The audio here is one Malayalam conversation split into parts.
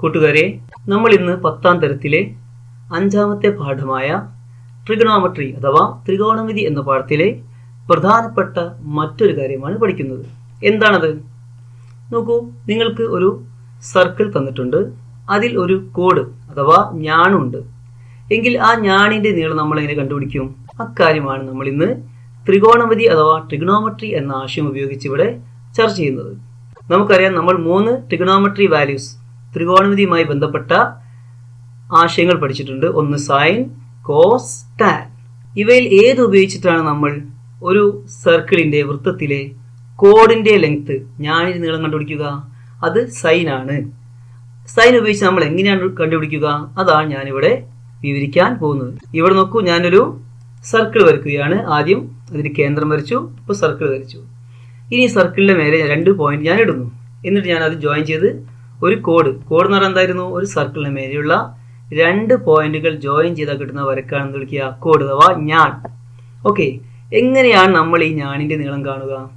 കൂട്ടുകാരെ നമ്മൾ ഇന്ന് പത്താം തരത്തിലെ അഞ്ചാമത്തെ പാഠമായ ട്രിഗണോമെട്രി അഥവാ ത്രികോണമിതി എന്ന പാഠത്തിലെ പ്രധാനപ്പെട്ട മറ്റൊരു കാര്യമാണ് പഠിക്കുന്നത്. എന്താണത്? നോക്കൂ നിങ്ങൾക്ക് ഒരു സർക്കിൾ തന്നിട്ടുണ്ട്. അതിൽ ഒരു കോഡ് അഥവാ ഞാണുണ്ട്. എങ്കിൽ ആ ഞാണിന്റെ നീളം നമ്മൾ എങ്ങനെ കണ്ടുപിടിക്കും? അക്കാര്യമാണ് നമ്മൾ ഇന്ന് ത്രികോണമിതി അഥവാ ട്രിഗണോമെട്രി എന്ന ആശയം ഉപയോഗിച്ച് ഇവിടെ ചർച്ച ചെയ്യുന്നത്. നമുക്കറിയാം നമ്മൾ മൂന്ന് ട്രിഗണോമെട്രി വാല്യൂസ് ത്രികോണമിതിയുമായി ബന്ധപ്പെട്ട ആശയങ്ങൾ പഠിച്ചിട്ടുണ്ട്. ഒന്ന് സൈൻ കോസ് ടാൻ. ഇവയിൽ ഏത് ഉപയോഗിച്ചിട്ടാണ് നമ്മൾ ഒരു സർക്കിളിന്റെ വൃത്തത്തിലെ കോഡിന്റെ ലെങ്ത് ഞാനിത് നീളം കണ്ടുപിടിക്കുക? അത് സൈൻ ആണ്. സൈൻ ഉപയോഗിച്ച് നമ്മൾ എങ്ങനെയാണ് കണ്ടുപിടിക്കുക? അതാണ് ഞാനിവിടെ വിവരിക്കാൻ പോകുന്നത്. ഇവിടെ നോക്കൂ ഞാനൊരു സർക്കിൾ വരയ്ക്കുകയാണ്. ആദ്യം അതിന് കേന്ദ്രം വരച്ചു ഇപ്പോൾ സർക്കിൾ വരച്ചു. ഇനി സർക്കിളിന്റെ മേലെ രണ്ട് പോയിന്റ് ഞാൻ ഇടുന്നു. എന്നിട്ട് ഞാൻ അത് ജോയിൻ ചെയ്ത് ഒരു കോഡ് കോഡ് എന്ന് പറഞ്ഞാൽ എന്തായിരുന്നു? ഒരു സർക്കിളിന് മേലെയുള്ള രണ്ട് പോയിന്റുകൾ ജോയിൻ ചെയ്താൽ കിട്ടുന്ന വരക്കാണ് എന്ന് വിളിക്കുക? കോഡ് അഥവാ ഞാൻ. ഓക്കെ എങ്ങനെയാണ് നമ്മൾ ഈ ഞാനിന്റെ നീളം കാണുക?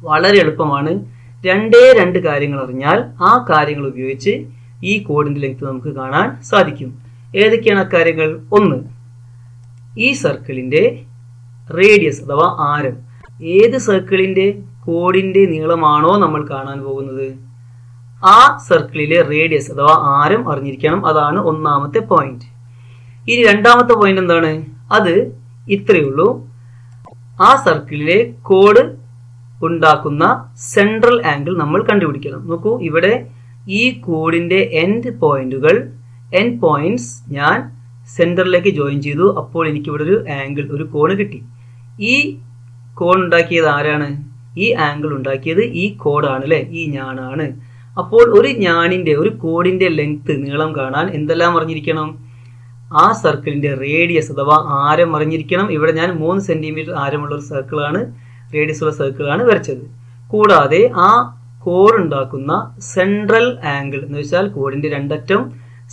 വളരെ എളുപ്പമാണ്. രണ്ടേ രണ്ട് കാര്യങ്ങൾ അറിഞ്ഞാൽ ആ കാര്യങ്ങൾ ഉപയോഗിച്ച് ഈ കോഡിന്റെ ലെങ്ത് നമുക്ക് കാണാൻ സാധിക്കും. ഏതൊക്കെയാണ് അക്കാര്യങ്ങൾ? ഒന്ന് ഈ സർക്കിളിന്റെ റേഡിയസ് അഥവാ ആരം. ഏത് സർക്കിളിന്റെ കോഡിന്റെ നീളമാണോ നമ്മൾ കാണാൻ പോകുന്നത്? ആ സർക്കിളിലെ റേഡിയസ് അഥവാ ആരം അറിഞ്ഞിരിക്കണം. അതാണ് ഒന്നാമത്തെ പോയിന്റ് ഇനി രണ്ടാമത്തെ പോയിന്റ് എന്താണ്? അത് ഇത്രയേ ഉള്ളൂ. ആ സർക്കിളിലെ കോഡ് ഉണ്ടാക്കുന്ന സെൻട്രൽ ആംഗിൾ നമ്മൾ കണ്ടുപിടിക്കണം. നോക്കൂ ഇവിടെ ഈ കോഡിന്റെ എൻഡ് പോയിന്റുകൾ എൻഡ് പോയിന്റ്സ് ഞാൻ സെന്ററിലേക്ക് ജോയിൻ ചെയ്തു. അപ്പോൾ എനിക്ക് ഇവിടെ ഒരു ആംഗിൾ ഒരു കോൺ കിട്ടി. ഈ കോൺ ഉണ്ടാക്കിയത് ആരാണ്? ഈ ആംഗിൾ ഉണ്ടാക്കിയത് ഈ കോഡാണ് അല്ലെ? ഈ ഞാനാണ്. അപ്പോൾ ഒരു ഞാനിന്റെ ഒരു കോഡിന്റെ ലെങ്ത് നീളം കാണാൻ എന്തെല്ലാം അറിഞ്ഞിരിക്കണം? ആ സർക്കിളിന്റെ റേഡിയസ് അഥവാ ആരം അറിഞ്ഞിരിക്കണം. ഇവിടെ ഞാൻ മൂന്ന് സെന്റിമീറ്റർ ആരമുള്ള ഒരു സർക്കിളാണ് റേഡിയസ് ഉള്ള സർക്കിളാണ് വരച്ചത്. കൂടാതെ ആ കോഡ് ഉണ്ടാക്കുന്ന സെൻട്രൽ ആംഗിൾ എന്ന് വെച്ചാൽ കോഡിന്റെ രണ്ടറ്റം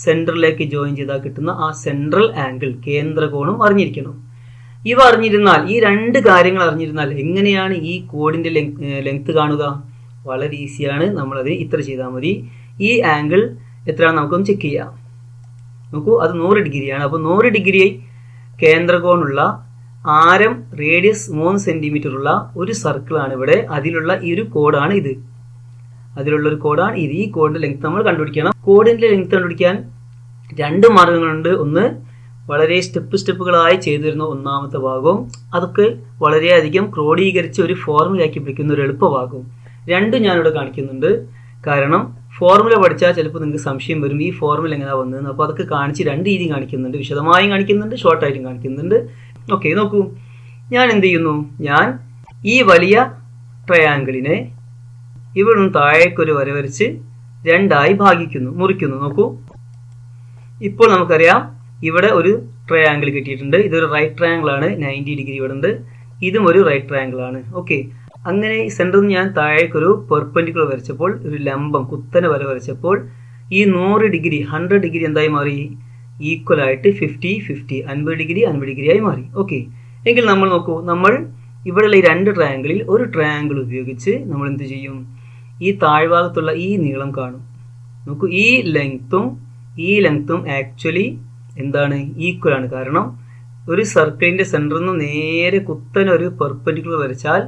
സെൻട്രലിലേക്ക് ജോയിൻ ചെയ്താൽ കിട്ടുന്ന ആ സെൻട്രൽ ആംഗിൾ കേന്ദ്രകോണും അറിഞ്ഞിരിക്കണം. ഇവ അറിഞ്ഞിരുന്നാൽ ഈ രണ്ട് കാര്യങ്ങൾ അറിഞ്ഞിരുന്നാൽ എങ്ങനെയാണ് ഈ കോഡിന്റെ ലെങ്ത് കാണുക? വളരെ ഈസിയാണ് നമ്മളത് ഇത്ര ചെയ്താൽ മതി. ഈ ആംഗിൾ എത്രയാണ് നമുക്കൊന്ന് ചെക്ക് ചെയ്യാം. നോക്കൂ അത് നൂറ് ഡിഗ്രിയാണ്. അപ്പോൾ നൂറ് ഡിഗ്രി കേന്ദ്രകോണുള്ള ആരം റേഡിയസ് മൂന്ന് സെന്റിമീറ്റർ ഉള്ള ഒരു സർക്കിളാണ് ഇവിടെ. അതിലുള്ള ഈ ഒരു കോഡാണ് ഇത്. അതിലുള്ള ഒരു കോഡാണ് ഇത്. ഈ കോഡിന്റെ ലെങ്ത് നമ്മൾ കണ്ടുപിടിക്കണം. കോഡിന്റെ ലെങ്ത് കണ്ടുപിടിക്കാൻ രണ്ട് മാർഗങ്ങളുണ്ട്. ഒന്ന് വളരെ സ്റ്റെപ്പ് സ്റ്റെപ്പുകളായി ചെയ്തു വരുന്ന ഒന്നാമത്തെ ഭാഗവും അതൊക്കെ വളരെയധികം ക്രോഡീകരിച്ച് ഒരു ഫോർമുലയാക്കി പിടിക്കുന്ന ഒരു എളുപ്പഭാഗവും രണ്ടും ഞാനിവിടെ കാണിക്കുന്നുണ്ട്. കാരണം ഫോർമുല പഠിച്ചാൽ ചിലപ്പോൾ നിങ്ങൾക്ക് സംശയം വരും ഈ ഫോർമുല എങ്ങനെയാണ് വന്നതെന്ന്. അപ്പോൾ അതൊക്കെ കാണിച്ച് രണ്ട് രീതിയും കാണിക്കുന്നുണ്ട്. വിശദമായും കാണിക്കുന്നുണ്ട് ഷോർട്ടായിട്ടും കാണിക്കുന്നുണ്ട്. ഓക്കെ നോക്കൂ. ഞാൻ എന്ത് ചെയ്യുന്നു? ഞാൻ ഈ വലിയ ട്രയാങ്കിളിനെ ഇവിടെ നിന്ന് താഴേക്കൊരു വര വരച്ച് രണ്ടായി ഭാഗിക്കുന്നു മുറിക്കുന്നു. നോക്കൂ. ഇപ്പോൾ നമുക്കറിയാം ഇവിടെ ഒരു ട്രയാങ്കിൾ കിട്ടിയിട്ടുണ്ട്. ഇതൊരു റൈറ്റ് ട്രയാങ്കിൾ ആണ് നയന്റി ഡിഗ്രി ഇവിടെ ഉണ്ട്. ഇതും ഒരു റൈറ്റ് ട്രയാങ്കിൾ ആണ്. ഓക്കെ അങ്ങനെ സെന്ററിൽ നിന്ന് ഞാൻ താഴേക്കൊരു പെർപ്പൻഡിക്കുലർ വരച്ചപ്പോൾ ഒരു ലംബം കുത്തനെ വര വരച്ചപ്പോൾ ഈ നൂറ് ഡിഗ്രി ഹൺഡ്രഡ് ഡിഗ്രി എന്തായി മാറി? ഈക്വൽ ആയിട്ട് ഫിഫ്റ്റി ഫിഫ്റ്റി അൻപത് ഡിഗ്രി അൻപത് ഡിഗ്രി ആയി മാറി. ഓക്കെ എങ്കിൽ നമ്മൾ നോക്കൂ നമ്മൾ ഇവിടെയുള്ള ഈ രണ്ട് ട്രയാങ്കിളിൽ ഒരു ട്രയാങ്കിൾ ഉപയോഗിച്ച് നമ്മൾ എന്ത് ചെയ്യും? ഈ താഴ്ഭാഗത്തുള്ള ഈ നീളം കാണും. നോക്കൂ ഈ ലെങ്ത്തും ഈ ലെങ്ത്തും ആക്ച്വലി എന്താണ്? ഈക്വൽ ആണ്. കാരണം ഒരു സർക്കിളിന്റെ സെന്ററിൽ നിന്ന് നേരെ കുത്തനൊരു പെർപ്പൻഡിക്കുലർ വരച്ചാൽ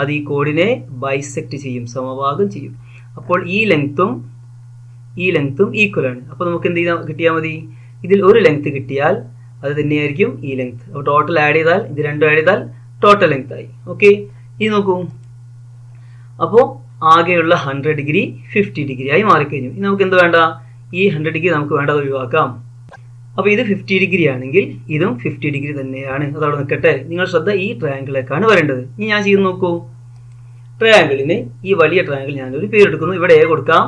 അത് ഈ കോഡിനെ ബൈസെക്ട് ചെയ്യും സമഭാഗം ചെയ്യും. അപ്പോൾ ഈ ലെങ്ത്തും ഈ ലെങ്ത്തും ഈക്വൽ ആണ്. അപ്പോൾ നമുക്ക് എന്ത് ചെയ്താൽ കിട്ടിയാൽ മതി? ഇതിൽ ഒരു ലെങ്ത് കിട്ടിയാൽ അത് തന്നെയായിരിക്കും ഈ ലെങ്ത് അപ്പോൾ ടോട്ടൽ ആഡ് ചെയ്താൽ ഇത് രണ്ടും ആഡ് ചെയ്താൽ ടോട്ടൽ ലെങ്ത് ആയി. ഓക്കെ ഇത് നോക്കൂ. അപ്പോൾ ആകെയുള്ള ഹൺഡ്രഡ് ഡിഗ്രി ഫിഫ്റ്റി ഡിഗ്രി ആയി മാറിക്കഴിഞ്ഞു. ഇനി നമുക്ക് എന്ത് വേണ്ട? ഈ ഹൺഡ്രഡ് ഡിഗ്രി നമുക്ക് വേണ്ടത് ഒഴിവാക്കാം. അപ്പോൾ ഇത് ഫിഫ്റ്റി ഡിഗ്രി ആണെങ്കിൽ ഇതും ഫിഫ്റ്റി ഡിഗ്രി തന്നെയാണ്. അതവിടെ നിൽക്കട്ടെ. നിങ്ങൾ ശ്രദ്ധ ഈ ട്രയാങ്കിളിലേക്കാണ് വരേണ്ടത്. ഇനി ഞാൻ ചെയ്ത് നോക്കൂ. ട്രയാങ്കിളിന് ഈ വലിയ ട്രയാങ്കിൾ ഞാനൊരു പേരെടുക്കുന്നു ഇവിടെ എ കൊടുക്കാം.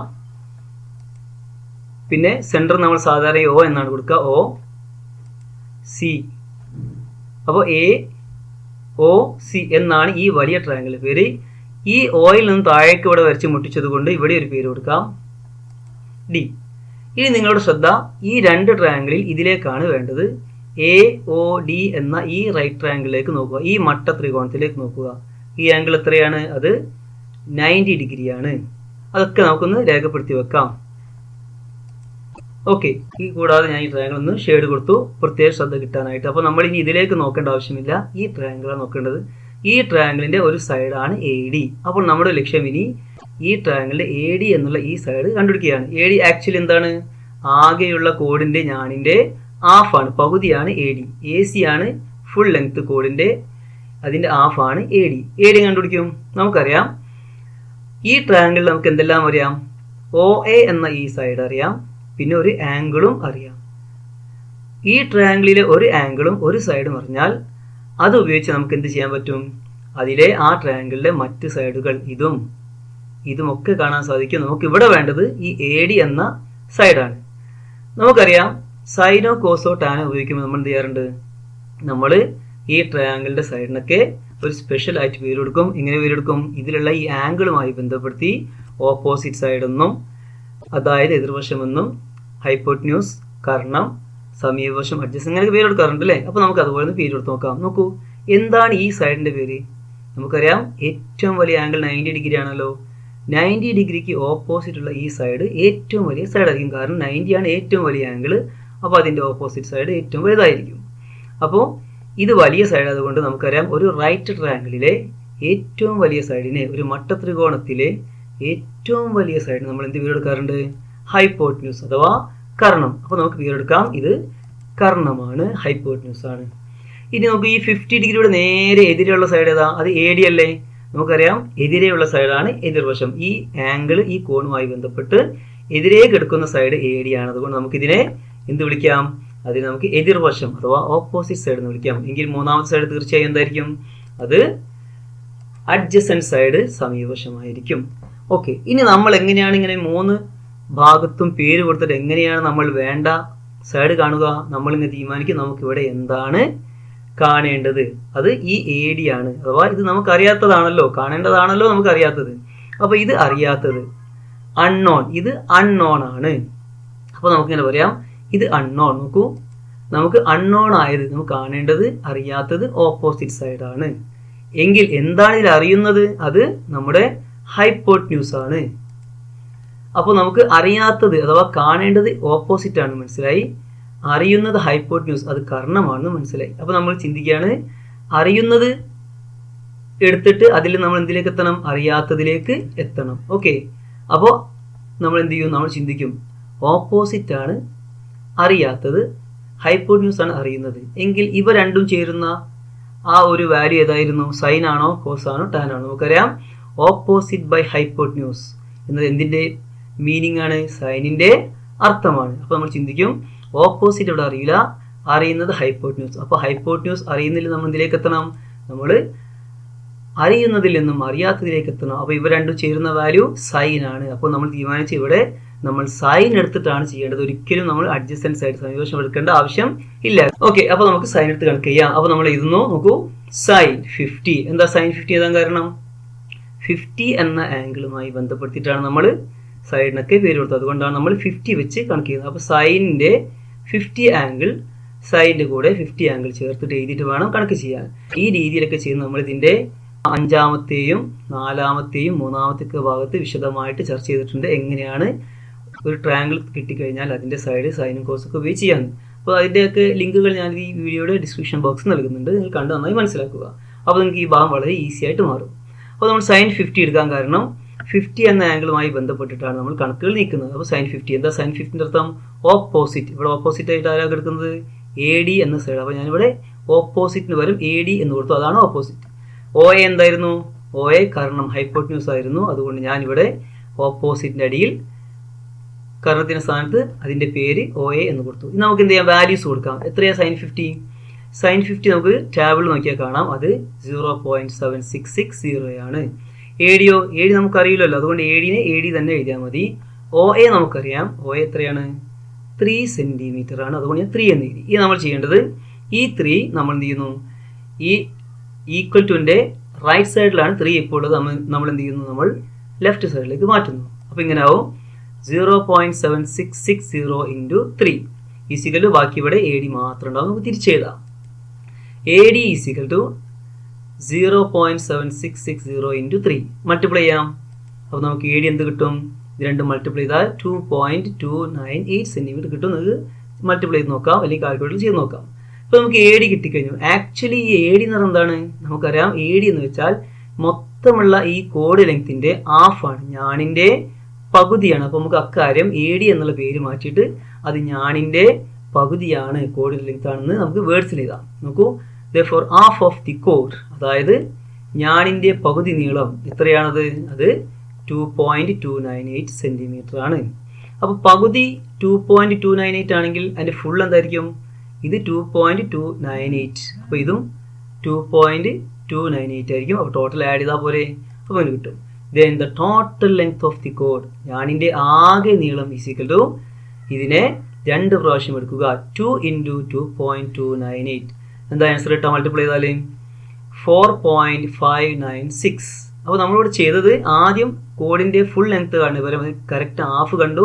പിന്നെ സെന്റർ നമ്മൾ സാധാരണ ഒ എന്നാണ് കൊടുക്കുക. ഒ സി അപ്പോൾ എ ഒ സി എന്നാണ് ഈ വലിയ ട്രയാങ്കിൾ പേര്. ഈ ഓയിൽ നിന്ന് താഴേക്ക് ഇവിടെ വരച്ച് മുട്ടിച്ചത് കൊണ്ട് ഇവിടെ ഒരു പേര് കൊടുക്കാം. ഡി ഇനി നിങ്ങളുടെ ശ്രദ്ധ ഈ രണ്ട് ട്രയാങ്കിളിൽ ഇതിലേക്കാണ് വേണ്ടത്. എ ഒ ഡി എന്ന ഈ റൈറ്റ് ട്രയാങ്കിളിലേക്ക് നോക്കുക. ഈ മട്ട ത്രികോണത്തിലേക്ക് നോക്കുക. ഈ ആംഗിൾ എത്രയാണ്? അത് നയന്റി ഡിഗ്രിയാണ്. അതൊക്കെ നമുക്കൊന്ന് രേഖപ്പെടുത്തി വെക്കാം. ഓക്കെ ഈ കൂടാതെ ഞാൻ ഈ ട്രയാങ്കിൾ ഒന്ന് ഷെയ്ഡ് കൊടുത്തു. പ്രത്യേക ശ്രദ്ധ കിട്ടാനായിട്ട്. അപ്പോൾ നമ്മൾ ഇനി ഇതിലേക്ക് നോക്കേണ്ട ആവശ്യമില്ല. ഈ ട്രയാങ്കിളാണ് നോക്കേണ്ടത്. ഈ ട്രയാങ്കിളിന്റെ ഒരു സൈഡാണ് എ ഡി അപ്പോൾ നമ്മുടെ ലക്ഷ്യം ഇനി ഈ ട്രയാങ്കിളിന്റെ എ ഡി എന്നുള്ള ഈ സൈഡ് കണ്ടുപിടിക്കുകയാണ്. എ ഡി ആക്ച്വലി എന്താണ്? ആകെയുള്ള കോഡിന്റെ ഞാനിന്റെ ഹാഫ് ആണ്. പകുതിയാണ് എ ഡി എ സി ആണ് ഫുൾ ലെങ്ത് കോഡിന്റെ അതിന്റെ ഹാഫ് ആണ് എ ഡി എ ഡി കണ്ടുപിടിക്കും? നമുക്കറിയാം. ഈ ട്രയാങ്കിൾ നമുക്ക് എന്തെല്ലാം അറിയാം? ഒ എ എന്ന ഈ സൈഡ് അറിയാം. പിന്നെ ഒരു ആംഗിളും അറിയാം. ഈ ട്രയാങ്കിളിലെ ഒരു ആംഗിളും ഒരു സൈഡും അറിഞ്ഞാൽ അത് ഉപയോഗിച്ച് നമുക്ക് എന്ത് ചെയ്യാൻ പറ്റും? അതിലെ ആ ട്രയാങ്കിളിലെ മറ്റ് സൈഡുകൾ ഇതും ഇതുമൊക്കെ കാണാൻ സാധിക്കും. നമുക്ക് ഇവിടെ വേണ്ടത് ഈ എ ഡി എന്ന സൈഡാണ് നമുക്കറിയാം സൈനോ കോസോ ടാനോ ഉപയോഗിക്കുമ്പോൾ നമ്മൾ എന്ത് ചെയ്യാറുണ്ട്? നമ്മൾ ഈ ട്രയാങ്കിളിന്റെ സൈഡിനൊക്കെ ഒരു സ്പെഷ്യൽ ആയിട്ട് വേരെടുക്കും ഇങ്ങനെ വേരെടുക്കും ഇതിലുള്ള ഈ ആംഗിളുമായി ബന്ധപ്പെടുത്തി ഓപ്പോസിറ്റ് സൈഡ് എന്നും അതായത് എതിർവശമെന്നും ഹൈപ്പോട്ന്യൂസ് കർണം സമീപവശം അഡ്ജസ്റ്റ് ഇങ്ങനെ പേര് കൊടുക്കാറുണ്ട് അല്ലേ? അപ്പോൾ നമുക്ക് അതുപോലെ ഒന്ന് പേര് കൊടുത്ത് നോക്കാം. നോക്കൂ എന്താണ് ഈ സൈഡിന്റെ പേര്? നമുക്കറിയാം ഏറ്റവും വലിയ ആംഗിൾ നയന്റി ഡിഗ്രി ആണല്ലോ. നയന്റി ഡിഗ്രിക്ക് ഓപ്പോസിറ്റ് ഉള്ള ഈ സൈഡ് ഏറ്റവും വലിയ സൈഡ് ആയിരിക്കും. കാരണം 90 ആണ് ഏറ്റവും വലിയ ആംഗിൾ അപ്പോൾ അതിന്റെ ഓപ്പോസിറ്റ് സൈഡ് ഏറ്റവും വലുതായിരിക്കും. അപ്പോൾ ഇത് വലിയ സൈഡ് അതുകൊണ്ട് നമുക്കറിയാം ഒരു റൈറ്റ് ട്രയാങ്കിളിലെ ഏറ്റവും വലിയ സൈഡിനെ ഒരു മട്ട ത്രികോണത്തിലെ ഏറ്റവും വലിയ സൈഡ് നമ്മൾ എന്ത് പേരെടുക്കാറുണ്ട് ഹൈപ്പോട്ന്യൂസ് അഥവാ കർണം. അപ്പോൾ നമുക്ക് പേരെടുക്കാം ഇത് കർണമാണ് ഹൈപ്പോട്ന്യൂസ് ആണ്. ഇനി നമുക്ക് ഈ ഫിഫ്റ്റി ഡിഗ്രിയുടെ നേരെ എതിരെയുള്ള സൈഡ് ഏതാ? അത് എ ഡി അല്ലേ? നമുക്കറിയാം എതിരെയുള്ള സൈഡാണ് എതിർവശം ഈ ആംഗിൾ ഈ കോണുമായി ബന്ധപ്പെട്ട് എതിരേ കിടക്കുന്ന സൈഡ് എ ഡി ആണ്. അതുകൊണ്ട് നമുക്കിതിനെ എന്ത് വിളിക്കാം? അതിന് നമുക്ക് എതിർവശം അഥവാ ഓപ്പോസിറ്റ് സൈഡ് എന്ന് വിളിക്കാം. എങ്കിൽ മൂന്നാമത്തെ സൈഡ് തീർച്ചയായും എന്തായിരിക്കും? അത് അഡ്ജസൻ സൈഡ് സമീപവശമായിരിക്കും. ഓക്കെ ഇനി നമ്മൾ എങ്ങനെയാണ് ഇങ്ങനെ മൂന്ന് ഭാഗത്തും പേര് കൊടുത്തിട്ട് എങ്ങനെയാണ് നമ്മൾ വേണ്ട സൈഡ് കാണുക? നമ്മൾ ഇങ്ങനെ തീരുമാനിക്കും. നമുക്ക് ഇവിടെ എന്താണ് കാണേണ്ടത്? അത് ഈ ആണ്. അഥവാ ഇത് നമുക്കറിയാത്തതാണല്ലോ. കാണേണ്ടതാണല്ലോ നമുക്കറിയാത്തത്. അപ്പൊ ഇത് അറിയാത്തത് അൺനോൺ ഇത് അൺനോൺ ആണ്. അപ്പോൾ നമുക്കിങ്ങനെ പറയാം. ഇത് അൺനോൺ നോക്കൂ. നമുക്ക് അൺനോൺ ആയത് നമുക്ക് കാണേണ്ടത് അറിയാത്തത് ഓപ്പോസിറ്റ് സൈഡ് ആണ്. എങ്കിൽ എന്താണ് ഇതിൽ അറിയുന്നത്? അത് നമ്മുടെ ഹൈപ്പോട്ന്യൂസ് ആണ്. അപ്പോൾ നമുക്ക് അറിയാത്തത് അഥവാ കാണേണ്ടത് ഓപ്പോസിറ്റ് ആണ് മനസ്സിലായി? അറിയുന്നത് ഹൈപ്പോട്ന്യൂസ് അത് കർണമാണെന്ന് മനസ്സിലായി. അപ്പോൾ നമ്മൾ ചിന്തിക്കുകയാണ് അറിയുന്നത് എടുത്തിട്ട് അതിൽ നമ്മൾ എന്തിലേക്ക് എത്തണം? അറിയാത്തതിലേക്ക് എത്തണം. ഓക്കെ അപ്പോൾ നമ്മൾ എന്ത് ചെയ്യും? നമ്മൾ ചിന്തിക്കും. ഓപ്പോസിറ്റ് ആണ് അറിയാത്തത് ഹൈപ്പോട്ന്യൂസ് ആണ് അറിയുന്നത്. എങ്കിൽ ഇവ രണ്ടും ചേരുന്ന ആ ഒരു വാല്യൂ ഏതായിരുന്നു? സൈൻ ആണോ കോസ് ആണോ ടാൻ ആണോ? നമുക്കറിയാം. ഓപ്പോസിറ്റ് ബൈ ഹൈപ്പോട്ന്യൂസ് എന്നത് എന്തിന്റെ മീനിങ് ആണ്? സൈനിന്റെ അർത്ഥമാണ്. അപ്പോൾ നമ്മൾ ചിന്തിക്കും ഓപ്പോസിറ്റ് ഇവിടെ അറിയില്ല അറിയുന്നത് ഹൈപ്പോട്ന്യൂസ് അപ്പോൾ ഹൈപ്പോട്ന്യൂസ് അറിയുന്നില്ല നമ്മൾ എന്തിലേക്ക് എത്തണം? നമ്മൾ അറിയുന്നതിൽ നിന്നും അറിയാത്തതിലേക്ക് എത്തണം. അപ്പോൾ ഇവ രണ്ടും ചേരുന്ന വാല്യൂ സൈൻ ആണ്. അപ്പോൾ നമ്മൾ തീരുമാനിച്ച് ഇവിടെ നമ്മൾ സൈൻ എടുത്തിട്ടാണ് ചെയ്യേണ്ടത്. ഒരിക്കലും നമ്മൾ അഡ്ജസ്റ്റൻസ് സൈഡ് സന്തോഷം എടുക്കേണ്ട ആവശ്യം ഇല്ല. ഓക്കെ അപ്പോൾ നമുക്ക് സൈൻ എടുത്ത് കണക്ക് ചെയ്യാം. അപ്പോൾ നമ്മൾ എഴുതുന്നു നോക്കൂ. സൈൻ ഫിഫ്റ്റി എന്താ സൈൻ ഫിഫ്റ്റി എഴുതാൻ കാരണം? ഫിഫ്റ്റി എന്ന ആംഗിളുമായി ബന്ധപ്പെടുത്തിയിട്ടാണ് നമ്മൾ സൈഡിനൊക്കെ പേര് കൊടുത്തത്. അതുകൊണ്ടാണ് നമ്മൾ ഫിഫ്റ്റി വെച്ച് കണക്ക് ചെയ്യുന്നത്. അപ്പോൾ സൈനിന്റെ ഫിഫ്റ്റി ആംഗിൾ സൈന്റെ കൂടെ ഫിഫ്റ്റി ആംഗിൾ ചേർത്തിട്ട് എഴുതിയിട്ട് വേണം കണക്ക് ചെയ്യാൻ. ഈ രീതിയിലൊക്കെ ചെയ്യുന്ന നമ്മൾ ഇതിന്റെ അഞ്ചാമത്തെയും നാലാമത്തെയും മൂന്നാമത്തെയൊക്കെ ഭാഗത്ത് വിശദമായിട്ട് ചർച്ച ചെയ്തിട്ടുണ്ട്. എങ്ങനെയാണ് ഒരു ട്രയാങ്കിൾ കിട്ടിക്കഴിഞ്ഞാൽ അതിന്റെ സൈഡ് സൈനും കോസൊക്കെ ഉപയോഗിച്ച് ചെയ്യാൻ അപ്പോൾ അതിന്റെയൊക്കെ ലിങ്കുകൾ ഞാൻ ഈ വീഡിയോയുടെ ഡിസ്ക്രിപ്ഷൻ ബോക്സ് നൽകുന്നുണ്ട്. നിങ്ങൾ കണ്ട് നന്നായി മനസ്സിലാക്കുക. അപ്പോൾ നിങ്ങൾക്ക് ഈ ഭാഗം വളരെ ഈസി ആയിട്ട് മാറും. അപ്പോൾ നമ്മൾ സൈൻ ഫിഫ്റ്റി എടുക്കാൻ കാരണം ഫിഫ്റ്റി എന്ന ആംഗിളുമായി ബന്ധപ്പെട്ടിട്ടാണ് നമ്മൾ കണക്കുകൾ നീക്കുന്നത്. അപ്പോൾ സൈൻ ഫിഫ്റ്റി എന്താ? സൈൻ ഫിഫ്റ്റിന്റെ അർത്ഥം ഓപ്പോസിറ്റ് ഇവിടെ ഓപ്പോസിറ്റ് ആയിട്ട് ആരാ എടുക്കുന്നത് എ ഡി എന്ന സൈഡ് അപ്പോൾ ഞാനിവിടെ ഓപ്പോസിറ്റിന് പകരം എ ഡി എന്ന് കൊടുത്തു. അതാണ് ഓപ്പോസിറ്റ് ഒ എ എന്തായിരുന്നു? ഒ എ കാരണം ഹൈപ്പോട്ന്യൂസ് ആയിരുന്നു. അതുകൊണ്ട് ഞാനിവിടെ ഓപ്പോസിറ്റിന്റെ അടിയിൽ കർണത്തിന്റെ സ്ഥാനത്ത് അതിന്റെ പേര് ഒ എ എന്ന് കൊടുത്തു. ഇനി നമുക്ക് എന്ത് ചെയ്യാം? വാല്യൂസ് കൊടുക്കാം. എത്രയാ സൈൻ ഫിഫ്റ്റി സൈൻ ഫിഫ്റ്റി നമുക്ക് ടേബിൾ നോക്കിയാൽ കാണാം. അത് zero point seven six six സീറോയാണ് A ഡിയോ എ ഡി നമുക്കറിയില്ലല്ലോ. അതുകൊണ്ട് എ ഡിനെ എ ഡി തന്നെ എഴുതിയാൽ മതി. ഒ എ നമുക്കറിയാം. ഒ എ എത്രയാണ്? ത്രീ സെന്റിമീറ്റർ ആണ്. അതുകൊണ്ട് ഞാൻ ത്രീ എന്ന് എഴുതി. ഈ നമ്മൾ ചെയ്യേണ്ടത് ഈ ത്രീ നമ്മൾ എന്ത് ചെയ്യുന്നു? ഈ ഈക്വൽ ടുവിന്റെ റൈറ്റ് സൈഡിലാണ് ത്രീ ഇപ്പോൾ ഉള്ളത്. നമ്മൾ നമ്മൾ എന്ത് ചെയ്യുന്നു? നമ്മൾ ലെഫ്റ്റ് സൈഡിലേക്ക് മാറ്റുന്നു. അപ്പോൾ ഇങ്ങനെ ആവും. Zero point seven six six zero into three is equal to ബാക്കി ഇവിടെ എ ഡി മാത്രം ഉണ്ടാവും. നമുക്ക് തിരിച്ചെഴുതാം A D is equal to zero point seven six six zero into three multiply ചെയ്യാം. അപ്പോൾ നമുക്ക് എ ഡി എന്ത് കിട്ടും? ഇത് രണ്ട് മൾട്ടിപ്ലൈ ചെയ്താൽ two point two nine eight centimetre കിട്ടും. നമുക്ക് മൾട്ടിപ്ലൈ ചെയ്ത് നോക്കാം. അല്ലെങ്കിൽ കാൽക്കുലേറ്റർ ചെയ്ത് നോക്കാം. ഇപ്പോൾ നമുക്ക് എ ഡി കിട്ടിക്കഴിഞ്ഞു. ആക്ച്വലി ഈ എ ഡി എന്ന് പറഞ്ഞാൽ എന്താണ്? നമുക്കറിയാം എ ഡി എന്ന് വെച്ചാൽ മൊത്തമുള്ള ഈ കോഡ് ലെങ്തിന്റെ ആണ്. ഞാനിന്റെ പകുതിയാണ്. അപ്പോൾ നമുക്ക് അക്കാര്യം എ ഡി എന്നുള്ള പേര് മാറ്റിയിട്ട് അത് ഞാനിന്റെ പകുതിയാണ് കോഡിൽ ലിങ്ക് ആണെന്ന് നമുക്ക് വേർഡ്സിൽ എഴുതാം. നോക്കൂ. ഫോർ ഹാഫ് ഓഫ് ദി കോഡ് അതായത് ഞാനിന്റെ പകുതി നീളം എത്രയാണത്? അത് two point two nine eight centimetre ആണ്. അപ്പോൾ പകുതി two point two nine eight ആണെങ്കിൽ അതിന്റെ ഫുൾ എന്തായിരിക്കും? ഇത് two point two nine eight അപ്പോൾ ഇതും two point two nine eight ആയിരിക്കും. അപ്പോൾ ടോട്ടൽ ആഡ് ചെയ്താൽ പോരെ. അപ്പോൾ കിട്ടും. Then the total length of the code ഞാനിന്റെ ആകെ നീളം ഈസിക്കൽ ടു ഇതിനെ രണ്ട് പ്രാവശ്യം എടുക്കുക. Two into two point two nine eight എന്താ ആൻസർ ഇട്ടാൽ മൾട്ടിപ്ലൈ ചെയ്താൽ four point five nine six അപ്പോൾ നമ്മളിവിടെ ചെയ്തത് ആദ്യം കോഡിന്റെ ഫുൾ ലെങ്ത് കാണുന്നത് പോലെ കറക്റ്റ് ഹാഫ് കണ്ടു.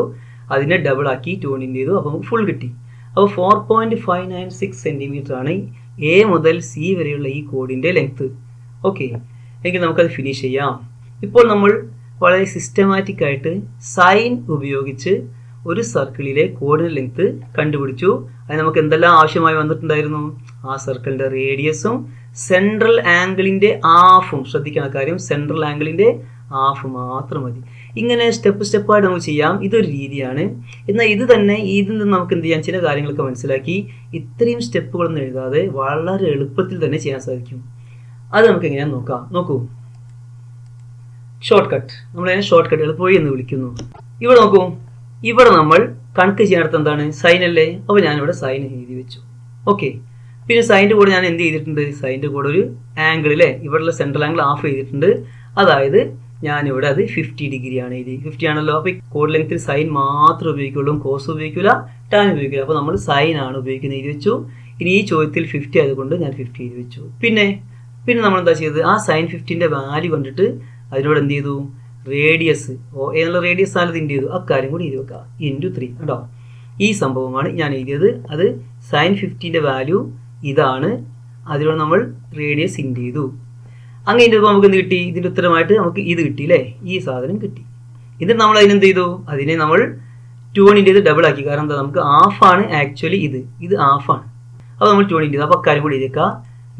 അതിനെ ഡബിൾ ആക്കി ട്യൂണിന്റെ ചെയ്തു? അപ്പോൾ നമുക്ക് ഫുൾ കിട്ടി. അപ്പോൾ four point five nine six centimetre ആണ് എ മുതൽ സി വരെയുള്ള ഈ കോഡിന്റെ ലെങ്ത്ത് ഓക്കെ എങ്കിൽ നമുക്കത് ഫിനിഷ് ചെയ്യാം. ഇപ്പോൾ നമ്മൾ വളരെ സിസ്റ്റമാറ്റിക് ആയിട്ട് സൈൻ ഉപയോഗിച്ച് ഒരു സർക്കിളിലെ കോഡിന് ലെങ്ത് കണ്ടുപിടിച്ചു. അത് നമുക്ക് എന്തെല്ലാം ആവശ്യമായി വന്നിട്ടുണ്ടായിരുന്നു? ആ സർക്കിളിന്റെ റേഡിയസും സെൻട്രൽ ആംഗിളിന്റെ ഹാഫും ശ്രദ്ധിക്കുന്ന കാര്യം സെൻട്രൽ ആംഗിളിന്റെ ഹാഫ് മാത്രം മതി. ഇങ്ങനെ സ്റ്റെപ്പ് സ്റ്റെപ്പായിട്ട് നമുക്ക് ചെയ്യാം. ഇതൊരു രീതിയാണ്. എന്നാൽ ഇത് തന്നെ ഇതിൽ നിന്ന് നമുക്ക് എന്ത് ചെയ്യാം? ചില കാര്യങ്ങളൊക്കെ മനസ്സിലാക്കി ഇത്രയും സ്റ്റെപ്പുകളൊന്നും എഴുതാതെ വളരെ എളുപ്പത്തിൽ തന്നെ ചെയ്യാൻ സാധിക്കും. അത് നമുക്ക് എങ്ങനെയാണെന്ന് നോക്കാം. നോക്കൂ. ഷോർട്ട് കട്ട് നമ്മൾ നമ്മളതിനെ ഷോർട്ട് കട്ട് എളുപ്പവഴി എന്ന് വിളിക്കുന്നു. ഇവിടെ നോക്കൂ. ഇവിടെ നമ്മൾ കണക്ക് ചെയ്യാനടുത്ത് എന്താണ്? സൈൻ അല്ലേ? അപ്പോൾ ഞാനിവിടെ സൈൻ എഴുതി വെച്ചു. ഓക്കെ പിന്നെ സൈന്റെ കൂടെ ഞാൻ എന്ത് ചെയ്തിട്ടുണ്ട്? സൈന്റെ കൂടെ ഒരു ആംഗിൾ അല്ലേ ഇവിടെയുള്ള സെൻട്രൽ ആംഗിൾ ഹാഫ് ചെയ്തിട്ടുണ്ട്. അതായത് ഞാനിവിടെ അത് ഫിഫ്റ്റി ഡിഗ്രി ആണ് എഴുതി. ഫിഫ്റ്റി ആണല്ലോ. അപ്പോൾ കോഡ് ലെങ്ത്തിൽ സൈൻ മാത്രം ഉപയോഗിക്കുള്ളൂ. കോസ് ഉപയോഗിക്കില്ല ടാൻ ഉപയോഗിക്കില്ല അപ്പോൾ നമ്മൾ സൈൻ ആണ് ഉപയോഗിക്കുന്നത്. എഴുതി വെച്ചു. ഇനി ഈ ചോദ്യത്തിൽ ഫിഫ്റ്റി ആയതുകൊണ്ട് ഞാൻ ഫിഫ്റ്റി എഴുതി വെച്ചു. പിന്നെ പിന്നെ നമ്മൾ എന്താ ചെയ്തത്? ആ സൈൻ ഫിഫ്റ്റിന്റെ വാല്യൂ കണ്ടിട്ട് അതിനോട് എന്ത് ചെയ്തു? റേഡിയസ് ഓ ഏതുള്ള റേഡിയസ് ആണ് എന്ത് ചെയ്തു? അക്കാര്യം കൂടി എഴുതി വെക്കുക. ഇന്റു ത്രീ കേട്ടോ ഈ സംഭവമാണ് ഞാൻ എഴുതിയത്. അത് സൈൻ ഫിഫ്റ്റീന്റെ വാല്യൂ ഇതാണ്. അതിലൂടെ നമ്മൾ റേഡിയസ് ഇന്റ് ചെയ്തു. അങ്ങനെ ഇതിപ്പോൾ നമുക്ക് എന്ത് കിട്ടി? ഇതിന്റെ ഉത്തരമായിട്ട് നമുക്ക് ഇത് കിട്ടി അല്ലേ ഈ സാധനം കിട്ടി. എന്നിട്ട് നമ്മൾ അതിനെന്ത് ചെയ്തു? അതിനെ നമ്മൾ ടു ട്യൂണിന്റെ ഇത് ഡബിൾ ആക്കി. കാരണം എന്താ? നമുക്ക് ഹാഫാണ് ആക്ച്വലി ഇത്. ഇത് ഹാഫാണ് അപ്പോൾ നമ്മൾ ടു ട്യൂണിന്റെ ചെയ്തു. അപ്പോൾ അക്കാര്യം കൂടി എഴുതിയേക്കുക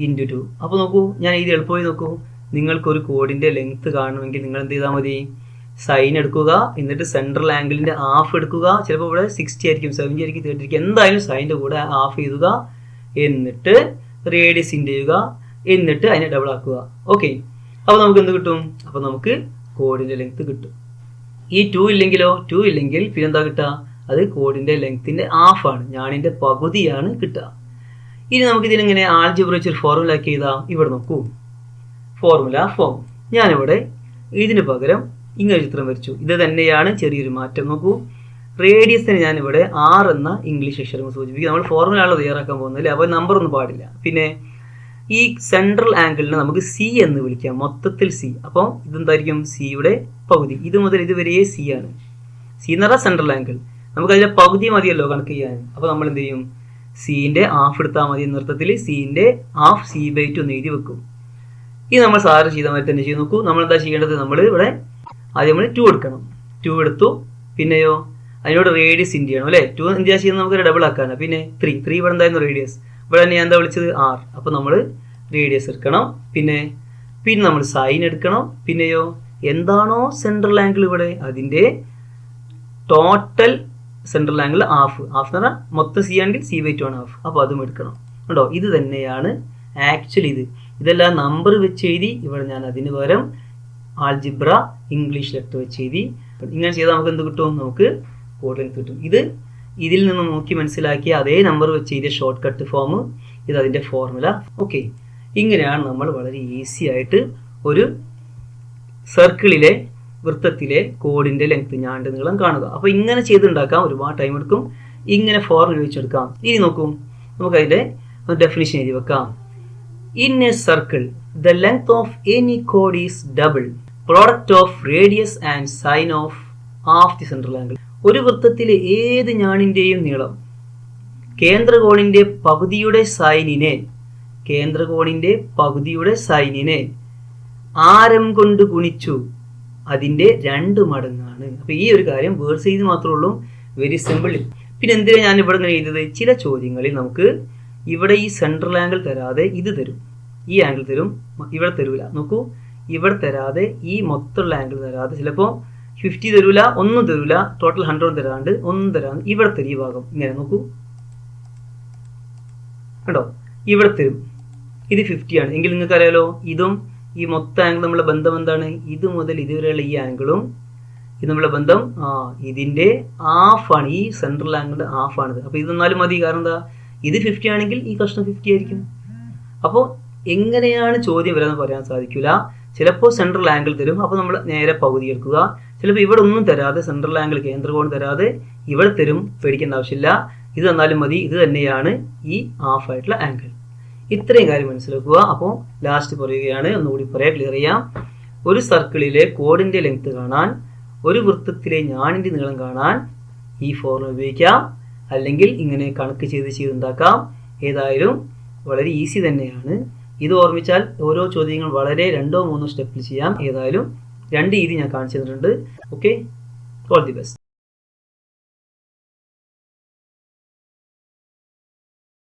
ഇന്റു ടു അപ്പോൾ നോക്കൂ ഞാൻ ഇത് എളുപ്പമായി നോക്കൂ. നിങ്ങൾക്കൊരു കോഡിന്റെ ലെങ്ത് കാണണമെങ്കിൽ നിങ്ങൾ എന്ത് ചെയ്താൽ മതി? സൈൻ എടുക്കുക എന്നിട്ട് സെൻട്രൽ ആംഗിളിന്റെ ഹാഫ് എടുക്കുക. ചിലപ്പോൾ ഇവിടെ സിക്സ്റ്റി ആയിരിക്കും സെവന്റി ആയിരിക്കും തേർട്ടി ആയിരിക്കും. എന്തായാലും സൈന്റെ കൂടെ ഹാഫ് ചെയ്യുക എന്നിട്ട് റേഡിയസ് ഇൻ ചെയ്യുക എന്നിട്ട് അതിനെ ഡബിൾ ആക്കുക. ഓക്കെ അപ്പോൾ നമുക്ക് എന്ത് കിട്ടും? അപ്പോൾ നമുക്ക് കോഡിന്റെ ലെങ്ത് കിട്ടും. ഈ ടു ഇല്ലെങ്കിലോ? ടു ഇല്ലെങ്കിൽ പിന്നെന്താ കിട്ടുക? അത് കോഡിന്റെ ലെങ്ത്തിന്റെ ഹാഫാണ് ഞാനിന്റെ പകുതിയാണ് കിട്ടുക. ഇനി നമുക്ക് ഇതിനെങ്ങനെ ആൾജിബ്ര വെച്ചൊരു ഫോർമുല ആക്കി ചെയ്താൽ ഇവിടെ നോക്കൂ. ഫോർമുല ഫോം ഞാനിവിടെ ഇതിന് പകരം ഇങ്ങനെ ചിത്രം വരച്ചു. ഇത് തന്നെയാണ് ചെറിയൊരു മാറ്റം. നോക്കൂ. റേഡിയസിന് ഞാനിവിടെ ആർ എന്ന ഇംഗ്ലീഷ് അക്ഷരം സൂചിപ്പിക്കും നമ്മൾ ഫോർമുലയാണ് തയ്യാറാക്കാൻ പോകുന്നില്ല അപ്പോൾ നമ്പർ ഒന്നും പാടില്ല. പിന്നെ ഈ സെൻട്രൽ ആംഗിളിനെ നമുക്ക് സി എന്ന് വിളിക്കാം. മൊത്തത്തിൽ സി അപ്പോൾ ഇതെന്തായിരിക്കും? സിയുടെ പകുതി. ഇത് മുതൽ ഇതുവരെ സി ആണ്. സി എന്ന് പറഞ്ഞാൽ സെൻട്രൽ ആംഗിൾ നമുക്ക് അതിന്റെ പകുതി മതിയല്ലോ കണക്ക് ചെയ്യാൻ. അപ്പോൾ നമ്മൾ എന്ത് ചെയ്യും? സീന്റെ ഹാഫ് എടുത്താൽ മതി. എന്ന അർത്ഥത്തിൽ സീന്റെ ഹാഫ് സി ബൈ ടു എന്ന് എഴുതി വെക്കും. ഇത് നമ്മൾ സാറ് ചെയ്ത മാതിരി തന്നെ ചെയ്ത് നോക്കൂ. നമ്മൾ എന്താ ചെയ്യേണ്ടത്? നമ്മൾ ഇവിടെ ആദ്യം നമ്മൾ ടു എടുക്കണം. ടു എടുത്തു. പിന്നെയോ? അതിനോട് റേഡിയസ് ഇൻഡ് ചെയ്യണം അല്ലേ? ടു ഇൻഡ് ചെയ്യുന്നത് നമുക്ക് ഡബിൾ ആക്കാനാണ് പിന്നെ ത്രീ ത്രീ ഇവിടെ എന്തായിരുന്നു? റേഡിയസ് ഇവിടെ തന്നെ ഞാൻ എന്താ വിളിച്ചത്? ആർ അപ്പോൾ നമ്മൾ റേഡിയസ് എടുക്കണം. പിന്നെ പിന്നെ നമ്മൾ സൈൻ എടുക്കണം. പിന്നെയോ? എന്താണോ സെൻട്രൽ ആംഗിൾ ഇവിടെ? അതിന്റെ total central angle half half എന്ന് പറഞ്ഞാൽ മൊത്തം സി ആണെങ്കിൽ സി ബൈ ടു ആണ് ഹാഫ് അപ്പോൾ അതും എടുക്കണം. കേട്ടോ ഇത് തന്നെയാണ് ആക്ച്വലി ഇത്. ഇതെല്ലാം നമ്പർ വെച്ച് എഴുതി ഇവിടെ ഞാൻ അതിന് പകരം ആൾജിബ്ര ഇംഗ്ലീഷ് ലെറ്റർ വെച്ച് എഴുതി. ഇങ്ങനെ ചെയ്താൽ നമുക്ക് എന്ത് കിട്ടും? നമുക്ക് കോഡ് ലെങ്ത് കിട്ടും. ഇത് ഇതിൽ നിന്ന് നോക്കി മനസ്സിലാക്കിയ അതേ നമ്പർ വെച്ച് എഴുതിയ ഷോർട്ട് കട്ട് ഫോം ഇത് അതിന്റെ ഫോർമുല ഓക്കെ ഇങ്ങനെയാണ് നമ്മൾ വളരെ ഈസി ആയിട്ട് ഒരു സർക്കിളിലെ വൃത്തത്തിലെ കോഡിന്റെ ലെങ്ത് ഞാണ്ട് നീളം കാണുക. അപ്പോൾ ഇങ്ങനെ ചെയ്തുണ്ടാക്കാം. ഒരുപാട് ടൈം എടുക്കും. ഇങ്ങനെ ഫോർമുല ഉപയോഗിച്ചെടുക്കാം. ഇനി നോക്കും. നമുക്കതിന്റെ ഡെഫിനിഷൻ എഴുതി വെക്കാം. In a circle the length of any code is double product of radius and sine of half the central angle ഒരു വൃത്തത്തിലെ ഏത് ഞാണിന്റെയും നീളം കേന്ദ്രകോണിന്റെ പകുതിയുടെ സൈനിനെ കേന്ദ്രകോണിന്റെ പകുതിയുടെ സൈനിനെ ആരം കൊണ്ട് ഗുണിച്ചു. അതിന്റെ രണ്ട് മടങ്ങാണ്. അപ്പോൾ ഈ ഒരു കാര്യം വേർസ് ചെയ്ത് മാത്രമേ ഉള്ളൂ. വെരി സിമ്പിൾ പിന്നെ എന്തിനാണ് ഞാൻ ഇവിടെ നിന്ന് എഴുതിയത്? ചില ചോദ്യങ്ങളിൽ നമുക്ക് ഇവിടെ ഈ സെൻട്രൽ ആംഗിൾ തരാതെ ഇത് തരും. ഈ ആംഗിൾ തരും ഇവിടെ തരൂല. നോക്കൂ ഇവിടെ തരാതെ ഈ മൊത്തമുള്ള ആംഗിൾ തരാതെ ചിലപ്പോൾ ഫിഫ്റ്റി തരൂല ഒന്നും തരൂല ടോട്ടൽ ഹൺഡ്രഡ് തരാണ്ട് ഒന്നും തരാണ്ട് ഇവിടെ തരും ഈ ഭാഗം. ഇങ്ങനെ നോക്കൂ. കണ്ടോ? ഇവിടെ തരും. ഇത് ഫിഫ്റ്റി ആണ്. എങ്കിൽ നിങ്ങൾക്ക് അറിയാലോ ഇതും ഈ മൊത്തം ആംഗിൾ നമ്മളെ ബന്ധം എന്താണ്? ഇത് മുതൽ ഇതുവരെയുള്ള ഈ ആംഗിളും ഇത് നമ്മളെ ബന്ധം ആ ഇതിന്റെ ഹാഫ് ആണ്. ഈ സെൻട്രൽ ആംഗിളിന്റെ ഹാഫ് ആണിത്. അപ്പോൾ ഇത് എന്നാലും മതി. കാരണം എന്താ? ഇത് ഫിഫ്റ്റി ആണെങ്കിൽ ഈ കഷ്ണം ഫിഫ്റ്റി ആയിരിക്കും. അപ്പോൾ എങ്ങനെയാണ് ചോദ്യം വരാമെന്ന് പറയാൻ സാധിക്കില്ല ചിലപ്പോൾ സെൻട്രൽ ആംഗിൾ തരും. അപ്പോൾ നമ്മൾ നേരെ പകുതി എടുക്കുക. ചിലപ്പോൾ ഇവിടെ ഒന്നും തരാതെ സെൻട്രൽ ആംഗിൾ കേന്ദ്രകോൺ തരാതെ ഇവിടെ തരും. പേടിക്കേണ്ട ആവശ്യമില്ല. ഇത് തന്നാലും മതി. ഇത് തന്നെയാണ് ഈ ഹാഫ് ആയിട്ടുള്ള ആംഗിൾ ഇത്രയും കാര്യം മനസ്സിലാക്കുക. അപ്പോൾ ലാസ്റ്റ് പറയുകയാണ്. ഒന്നുകൂടി പറയാം. ക്ലിയർ ചെയ്യാം. ഒരു സർക്കിളിലെ കോഡിന്റെ ലെങ്ത് കാണാൻ ഒരു വൃത്തത്തിലെ ഞാണിന്റെ നീളം കാണാൻ ഈ ഫോർമുല ഉപയോഗിക്കാം. അല്ലെങ്കിൽ ഇങ്ങനെ കണക്ക് ചെയ്ത് ചെയ്തുണ്ടാക്കാം. ഏതായാലും വളരെ ഈസി തന്നെയാണ്. ഇത് ഓർമ്മിച്ചാൽ ഓരോ ചോദ്യങ്ങൾ വളരെ രണ്ടോ മൂന്നോ സ്റ്റെപ്പിൽ ചെയ്യാം. ഏതായാലും രണ്ട് രീതി ഞാൻ കാണിച്ചു തന്നിട്ടുണ്ട്. Okay all the best